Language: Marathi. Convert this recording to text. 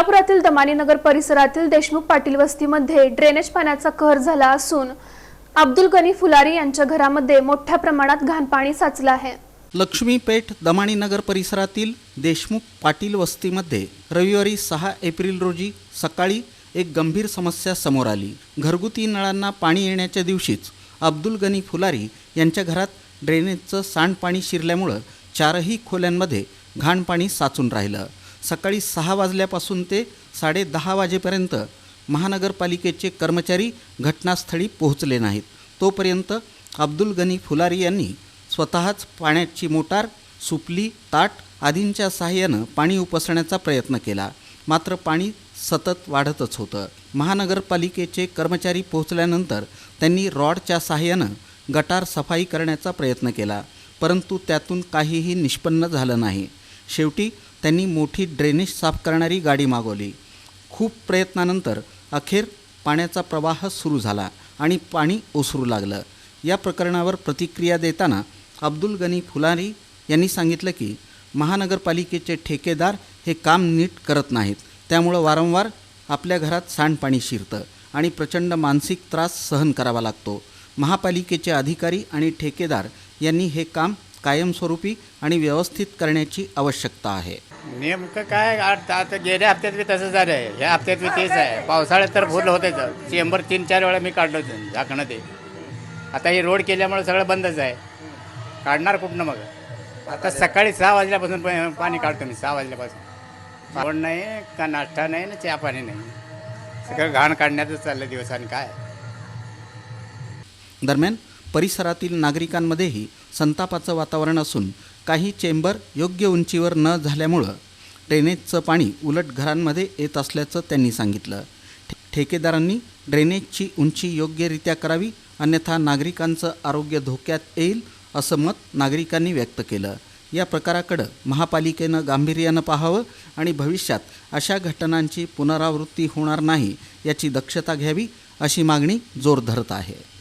सोलापुरातील दमानीनगर परिसरातील देशमुख पाटील वस्तीमध्ये ड्रेनेज पाण्याचा कहर झाला असून अब्दुल गनी फुलारी यांच्या घरामध्ये मोठ्या प्रमाणात घाण पाणी साचलं आहे. लक्ष्मीपेठ दमाणीनगर परिसरातील देशमुख पाटील वस्तीमध्ये रविवारी सहा एप्रिल रोजी सकाळी एक गंभीर समस्या समोर आली. घरगुती नळांना पाणी येण्याच्या दिवशीच अब्दुल गनी फुलारी यांच्या घरात ड्रेनेजचं सांडपाणी शिरल्यामुळं चारही खोल्यांमध्ये घाण पाणी साचून राहिलं. सकाळी सहा वाजल्यापासून ते साडेदहा वाजेपर्यंत महानगरपालिकेचे कर्मचारी घटनास्थळी पोहोचले नाहीत. तोपर्यंत अब्दुल गनी फुलारी यांनी स्वतःच पाण्याची मोटार सुपली ताट आदींच्या सहाय्यानं पाणी उपसण्याचा प्रयत्न केला. मात्र पाणी सतत वाढतच होतं. महानगरपालिकेचे कर्मचारी पोहोचल्यानंतर त्यांनी रॉडच्या सहाय्यानं गटार सफाई करण्याचा प्रयत्न केला. परंतु त्यातून काहीही निष्पन्न झालं नाही. शेवटी त्यांनी मोठी ड्रेनेज साफ करणारी गाडी मागवली. खूप प्रयत्नानंतर अखेर पाण्याचा प्रवाह सुरू झाला आणि पाणी ओसरू लागलं. या प्रकरणावर प्रतिक्रिया देताना अब्दुल गनी फुलारी यांनी सांगितलं की महानगरपालिकेचे ठेकेदार हे काम नीट करत नाहीत. त्यामुळं वारंवार आपल्या घरात सांडपाणी शिरतं आणि प्रचंड मानसिक त्रास सहन करावा लागतो. महापालिकेचे अधिकारी आणि ठेकेदार यांनी हे काम कायमस्वरूपी आणि व्यवस्थित करण्याची आवश्यकता आहे. नेमकं काय आता गेल्या हप्त्यात बी तसं झालं आहे ह्या हप्त्यात बी तेच आहे. पावसाळ्यात तर फुल होतेच. चेंबर तीन चार वेळा मी काढलं होतं झाकणं ते. आता हे रोड केल्यामुळे सगळं बंदच आहे. काढणार कुठनं मग? आता सकाळी सहा वाजल्यापासून पाणी काढतो मी सहा वाजल्यापासून. जेवण नाही का नाश्ता नाही ना चहा पाणी नाही. सगळं घाण काढण्यातच चाललं दिवस आणि काय. दरम्यान परिसरातील नागरिकांमध्येही संतापाचं वातावरण असून काही चेंबर योग्य उंचीवर न झाल्यामुळं ड्रेनेजचं पाणी उलट घरांमध्ये येत असल्याचं त्यांनी सांगितलं. ठे- ठेकेदारांनी ड्रेनेजची उंची योग्यरित्या करावी अन्यथा नागरिकांचं आरोग्य धोक्यात येईल असं मत नागरिकांनी व्यक्त केलं. या प्रकाराकडं महापालिकेनं गांभीर्यानं पाहावं आणि भविष्यात अशा घटनांची पुनरावृत्ती होणार नाही याची दक्षता घ्यावी अशी मागणी जोर धरत आहे.